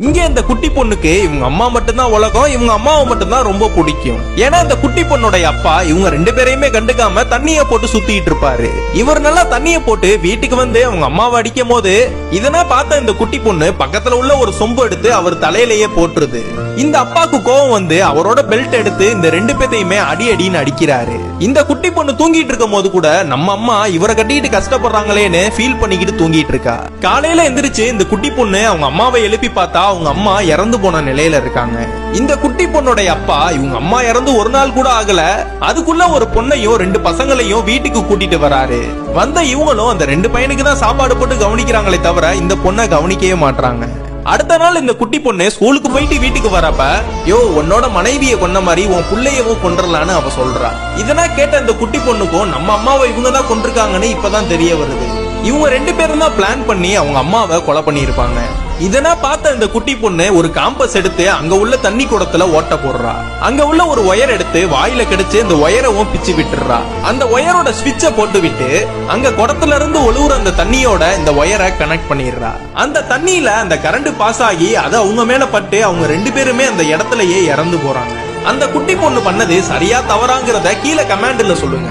இங்க இந்த குட்டி பொண்ணுக்கு இவங்க அம்மா மட்டும்தான் உலகம் இவங்க அம்மாவை மட்டும்தான் ரொம்ப பிடிக்கும். ஏன்னா இந்த குட்டி பொண்ணுடைய அப்பா இவங்க ரெண்டு பேரையுமே கண்டுக்காம தண்ணிய போட்டு சுத்திட்டு இருப்பாரு. இவர் நல்லா தண்ணிய போட்டு வீட்டுக்கு வந்து அவங்க அம்மாவை அடிக்கும் போது இதனா பார்த்த இந்த குட்டி பொண்ணு பக்கத்துல உள்ள ஒரு சொம்பு எடுத்து அவர் தலையிலேயே போட்டுருது. இந்த அப்பாக்கு கோவம் வந்து அவரோட பெல்ட் எடுத்து இந்த ரெண்டு பேத்தையுமே அடி அடின்னு அடிக்கிறாரு. இந்த குட்டி பொண்ணு தூங்கிட்டு இருக்கும் போது கூட நம்ம அம்மா இவரை கட்டிட்டு கஷ்டப்படுறாங்களேன்னு ஃபீல் பண்ணிக்கிட்டு தூங்கிட்டு இருக்கா. காலையில எந்திரிச்சு இந்த குட்டி பொண்ணு அவங்க அம்மாவை எழுப்பி பார்த்தா அவங்க அம்மா இறந்து போன நிலையில இருக்காங்க. இந்த குட்டி பொண்ணுடைய அப்பா இவங்க அம்மா இறந்து ஒரு நாள் கூட ஆகல. அதுக்குள்ள ஒரு பொண்ணையும் ரெண்டு பசங்களையும் வீட்டுக்கு கூட்டிட்டு வராரு. வந்த இவங்களும் அந்த ரெண்டு பையனுக்கு தான் சாப்பாடு போட்டு கவனிக்கிறாங்களே தவிர இந்த பொண்ணை கவனிக்கவே மாட்றாங்க. அடுத்த நாள் இந்த குட்டி பொண்ணு ஸ்கூலுக்கு போயிட்டு வீட்டுக்கு வரப்ப யோ உன்னோட மனைவியை கொன்ன மாதிரி உன் பிள்ளையவும் கொன்றலான்னு அவ சொல்றா. இதனா கேட்ட இந்த குட்டி பொண்ணுக்கும் நம்ம அம்மாவை இவங்க தான் கொண்டிருக்காங்கன்னு இப்பதான் தெரிய வருது. இவங்க ரெண்டு பேரும் தான் பிளான் பண்ணி அவங்க அம்மாவை கொலை பண்ணியிருப்பாங்க. இதனா பார்த்த இந்த குட்டி பொண்ணு ஒரு காம்பஸ் எடுத்து அங்க உள்ள தண்ணி குடத்துல ஓட்ட போடுறா. அங்க உள்ள ஒரு ஒயர் எடுத்து வாயில கிடைச்சு இந்த ஒயரவும் பிச்சு விட்டுறா. அந்த ஒயரோட ஸ்விட்ச போட்டு விட்டு அங்க குடத்துல இருந்து ஒழுகுற அந்த தண்ணியோட இந்த ஒயரை கனெக்ட் பண்ணிடுறா. அந்த தண்ணியில அந்த கரண்ட் பாஸ் ஆகி அது அவங்க மேல பட்டு அவங்க ரெண்டு பேருமே அந்த இடத்துலயே இறந்து போறாங்க. அந்த குட்டி பொண்ணு பண்ணது சரியா தவறாங்கிறத கீழே கமெண்ட்ல சொல்லுங்க.